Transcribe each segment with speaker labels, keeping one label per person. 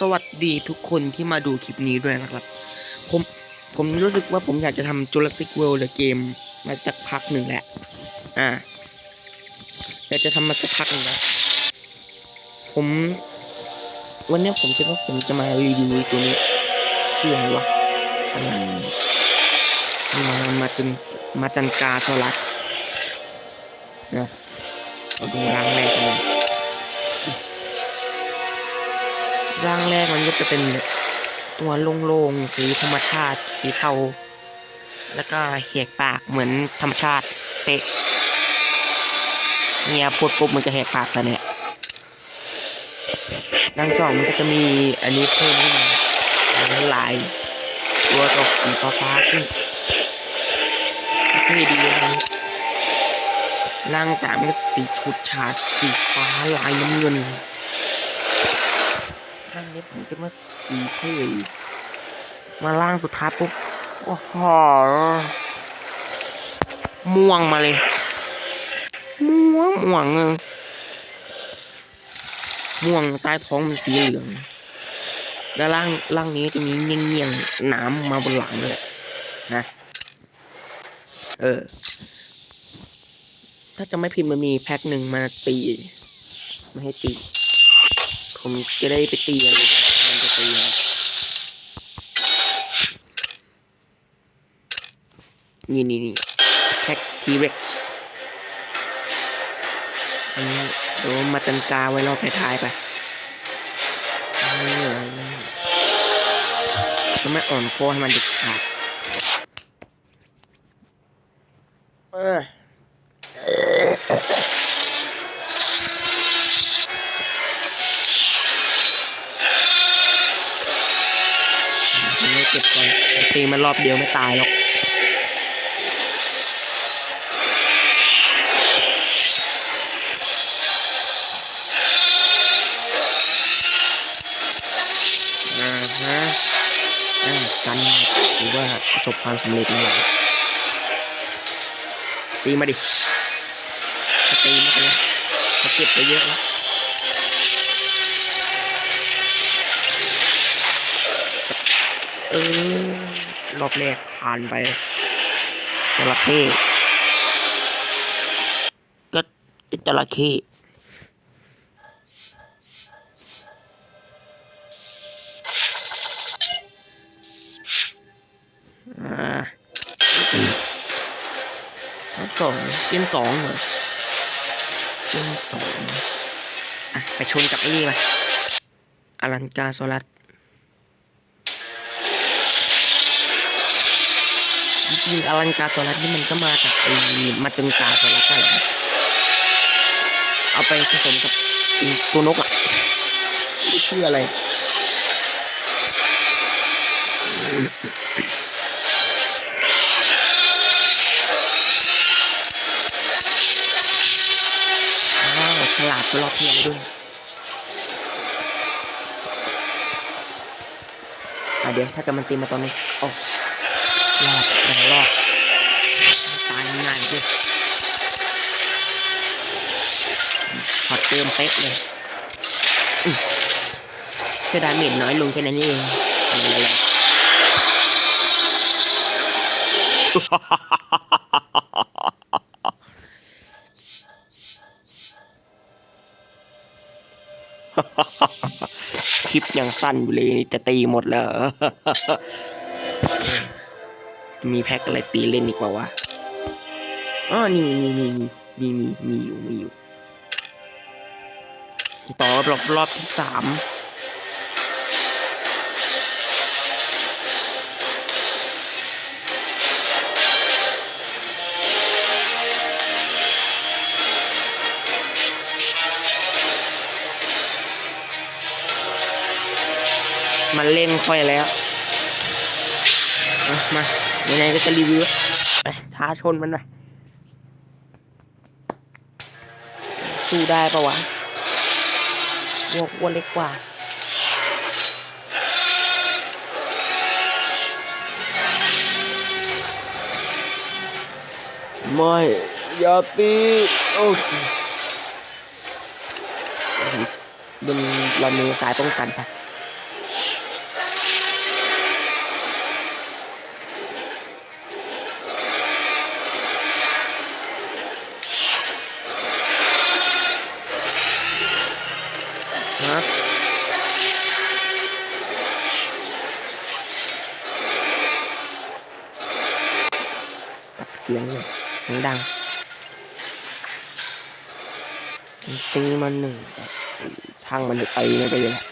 Speaker 1: สวัสดีทุกคนที่มาดูคลิปนี้ด้วยนะครับ ผมผมรู้สึกว่าผมอยากจะทำ Jurassic World The Game มาสักพักหนึ่งแหละอ่าอยากจะทำมาสักพักหนึ่งแล้วผม วันนี้ผมคิดว่าผมจะมารีวิวตัวนี้ชื่ออะไรวะมามาจนมาจันกาสลัดนะเอาดูร่างแรกกันเลย ร่างแรกมันก็จะเป็นตัวโล่งๆสีธรรมชาติสีเทาแล้วก็แหกปากเหมือนธรรมชาติเป๊ะเนี่ยพูดปุ๊บมันจะแหกปากแต่เนี่ยร่างสองมันก็จะมีอันนี้เพิ่มขึ้นมาลายตัวตกสีฟ้าๆขึ้นเท่ดีเลยร่างสามก็สีชุดฉาดสีฟ้าลายน้ำเงิน ร่างนี้ผมจะมาสีเท่ดีมาร่างสุดท้ายปุ๊บโอ้โหม่วงมาเลย ม่วงม่วงเม่วงใต้ท้องมันสีเหลือง แล้วร่างร่างนี้จะมีเงี้ยงเงียงๆน้ำมาบนหลังเลยนะ เออ ถ้าจะไม่พิมพ์มันมีแพ็คหนึ่งมาตี ไม่ให้ตี ผมจะได้ไปตีอะไรมันจะตีอะนี่นี่นี่แพ็คทีเร็กอันนี้เดี๋ยวมาจันกาไว้รอบท้ายๆไปไม่เหนื่อยจะไม่อ่อนโคอให้มันเด็ดขาดเออ ตีมันรอบเดียวไม่ตายหรอกอ่าฮะอ่กันหรือว่าประสบความสำเร็จแหละตีมาดิถ้าตีไม่เป็นไรเขาเก็บไปเยอะแล้วเออ รอบแรกผ่านไปจระเข้ก็จระเข้อ่าข้อสองเกมสองเหรอเกมสองอะ ไปชนกับไอ้นี่มาอลันกาโซลัส ริงอลันการโซลัสนี่มันก็มาจากไอ้มาจนกาโซลัสได้แหละเอาไปผสมกับไอ้ตัวนกอะชื่ออะไรอ้าวฉลาดไปรอบเพียงด้วยอะเดี๋ยวถ้าเกิดมันตีมาตอนนี้โอ้รอ ดแต่รอดตายง่ายด้วยพอเติมเป๊ะเลยอื้อดาเมจน้อยลงแค่นั้นเองคลิปยังสั้นอยู่เลยจะตีหมดแล้ว มีแพ็คอะไรตีเล่นอีกเปล่าวะอ๋อนี่นี่นี่นี่มีมีมีอยู่มีอยู่ ต่อรอบรอบที่สามมันเล่นค่อยแล้ว มาไหนๆก็จะรีวิวไปท้าชนมันหน่อยสู้ได้ปะวะวัววัวเล็กกว่า ไม่อย่าตีโอ้ยบนเรามือสายป้องกันไป สียงดังตีมันหนึ่งกับสี่ช่างมันเลยตีมันไปเลยแหละ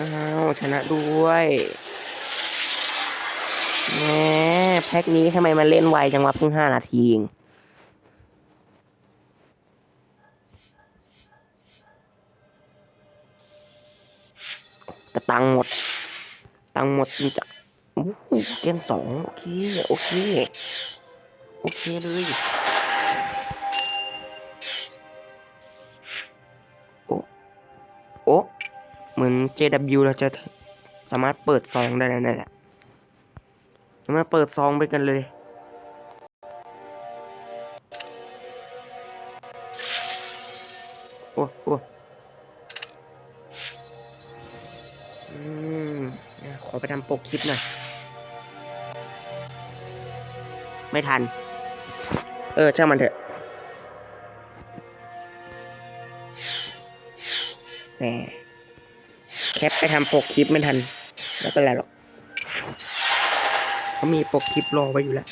Speaker 1: อ้าวชนะด้วยแหมแพ็คนี้ทำไมมันเล่นไวจังวะเพิ่งห้านาทีเองแต่ตังหมด ตังหมดจริงจังโอ้โหเกมสองโอเค โอเค โอเคเลยโอ้โอ้เหมือน JW เราจะสามารถเปิดซองได้แล้วนั่แหละมาเปิดซองไปกันเลยโอ้โอ้อืม ขอไปทำปกคลิปหน่อย ไม่ทัน เออ ช่างมันเถอะแหมแคปไปทำปกคลิปไม่ทันแล้วก็อะไรหรอกเขามีปกคลิปรอไว้อยู่แล้ว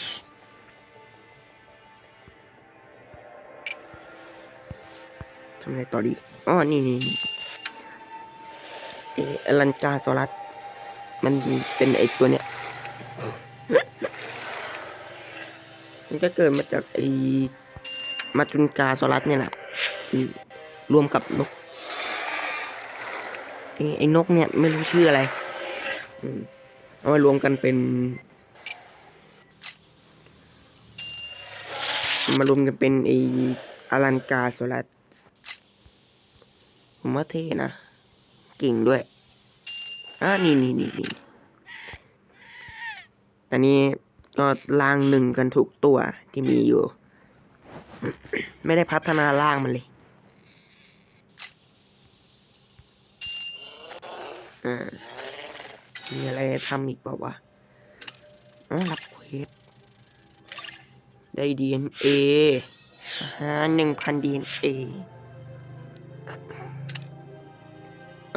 Speaker 1: ทำอะไรต่อดี อ๋อ นี่นี่นี่เออลันกาโซลัส มันเป็นไอตัวเนี้ย มันก็เกิดมาจากไอมาจุนกาโซลัสเนี่ยแหละรวมกับนกไอไอ้นกเนี่ยไม่รู้ชื่ออะไรมเอามารวมกันเป็น มารวมกันเป็นไออารันกาโซลัสผมว่าเท่นะ เก่งด้วย อ่านี่นี่นี่นี่ต่นี่ก็ล่างหนึ่งกันทุกตัวที่มีอยู่ ไม่ได้พัฒนาล่างมันเลยอ่ามีอะไรทำอีกเปล่าวะอ๋อรับเควสได้ DNA ฮะหนึ่งพัน DNA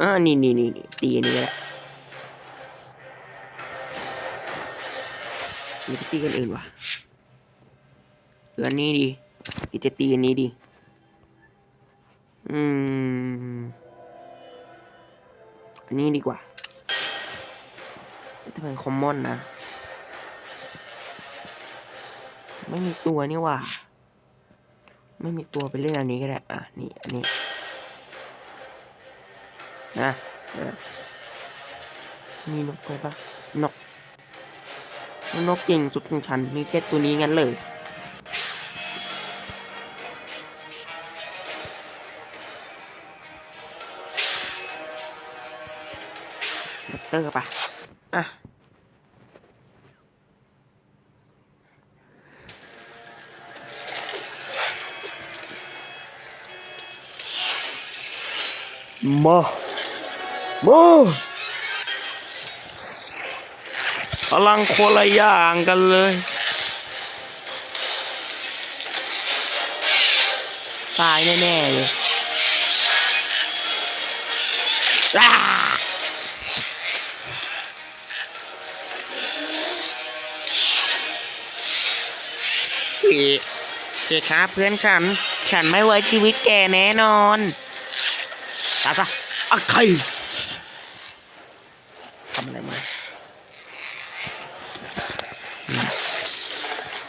Speaker 1: อ่านี่นี่นี่นี่ตีนนี้ก็ได้ มีตีกันอื่นวะเอออันนี้ดีอีจะตีอันนี้ดี อืม อันนี้ดีกว่าถ้าเป็นคอมมอนนะ ไม่มีตัวนี่ว่าไม่มีตัวไปเล่นอันนี้ก็ได้ อะ นี่ อันนี้ นะเออมีนกไปปะนก นกเก่งสุดของฉันมีแค่ตัวนี้งั้นเลยเตอร์ปะอะมามา พลังคนละอย่างกันเลยตายแน่ๆเลยอ้าเฮ้เฮ้ครับเพื่อนฉัน ฉันไม่ไว้ชีวิตแกแน่นอนตาซะอะใครทำอะไรมาอืม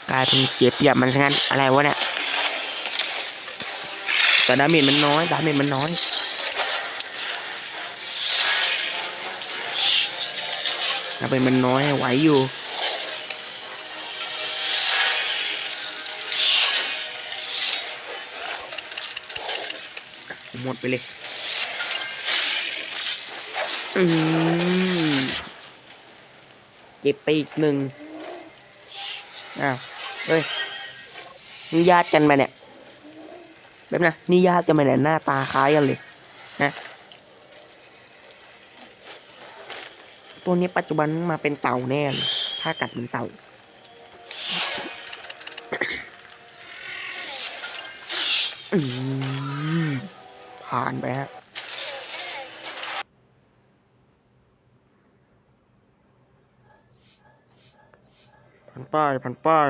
Speaker 1: กลายเป็นเสียเปรียบมันซะงั้นอะไรวะเนี่ยแต่ดาเมจมันน้อยดาเมจมันน้อยดาเมจมันน้อยไหวอยู่หมดไปเลย อืมเก็บไปอีกหนึ่งอ้าว เฮ้ยมึงญาติกันไปเนี่ยแบบนะนี่ญาติกันไหมเนี่ยหน้าตาคล้ายกันเลยนะตัวนี้ปัจจุบันมาเป็นเต่าแน่เลยถ้ากัดเหมือนเต่าอืมผ่านไปฮะพันป้ายพันป้าย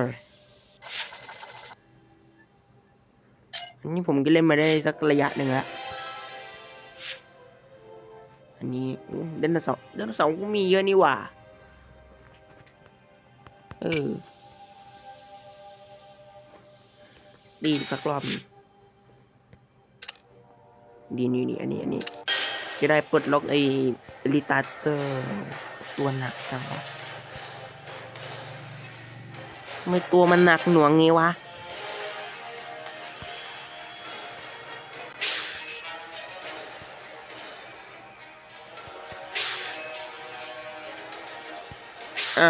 Speaker 1: นนี้ผมก็เล่นมาได้สักระยะหนึ่งแล้ว อันนี้อู้ไดโนสาร์ไดโนสาร์ก็มีเยอะนี่หว่า เออ ดีสักรอบหนึงดีนี่นี่อันนี้อันนี้ จะได้ปลดล็อกไอ้ลิตาเตอร์ตัวหนักจังวะทำไม่ตัวมันหนักหน่วงงี้วะ อะ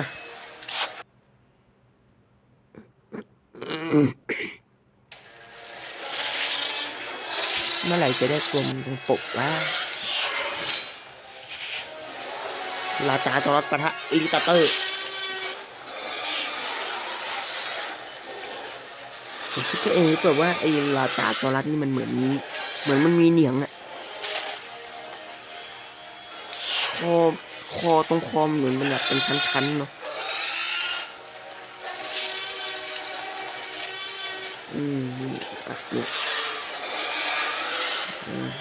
Speaker 1: เมื่อไหร่จะได้ตัวมันตรงปกวะราจาสล็อตปะทะลิตาเตอร์ผมคิดไปเองหรือเล่าว่าไอ้ลาจาโซลัสนี่มันเหมือน เหมือนมันมีเหนียงอะคอ คอตรงคอมเหมือนมันแบบเป็นชั้นๆเนาะอืมอะเนี่ย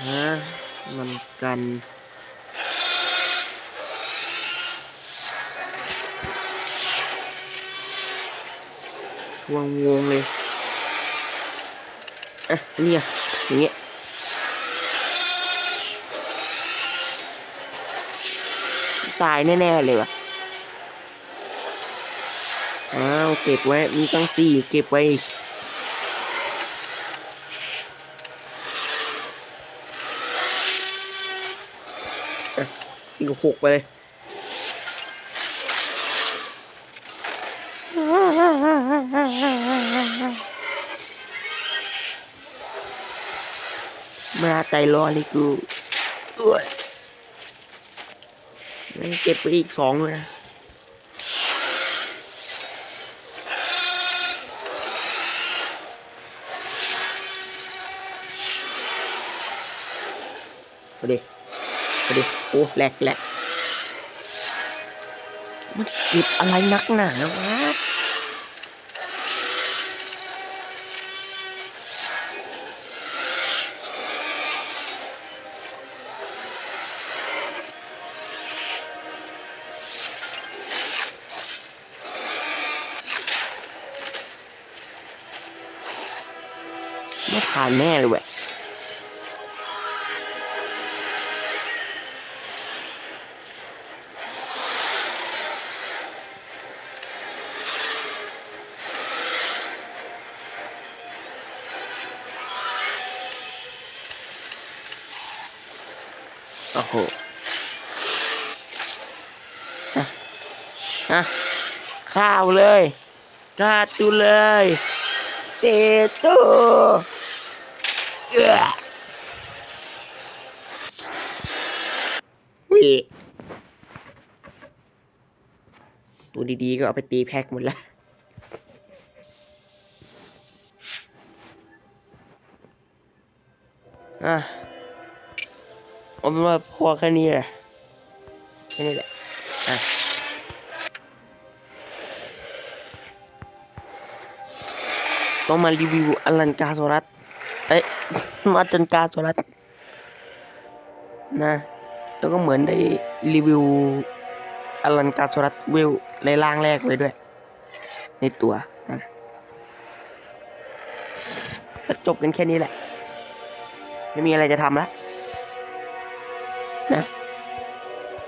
Speaker 1: ฮะมันกันวงวงเลยอะเนี่ยอย่างเงี้ย ตายแน่ๆเลยว่ะ อ้าว เก็บไว้ มีตั้งสี่เก็บไว้ อีกอะอีกหกไปเลยมาใจร้อนนี่คือเอ้ย งั้นเก็บไปอีกสองด้วยนะเอาดิเอาดิโอ้แหลกแหลกมันเก็บอะไรนักหนาวะ ไม่ผ่านแน่เลยเว้ยโอ้โหอะอะข้าวเลย กาตูเลย เตโตเอื้อ วิตัวดีๆก็เอาไปตีแพ็กหมดล้วอะเอาเป็นว่าพอแค่นี้แหละแค่นี้แหละอะต้องมารีวิวอลันกาโซรัสเอ้ย มาจนกาโซรัสนะ แล้วก็เหมือนได้รีวิวอลันกาโซรัสเวลในร่างแรกไว้ด้วย ในตัวนะจบกันแค่นี้แหละ ไม่มีอะไรจะทำแล้วนะ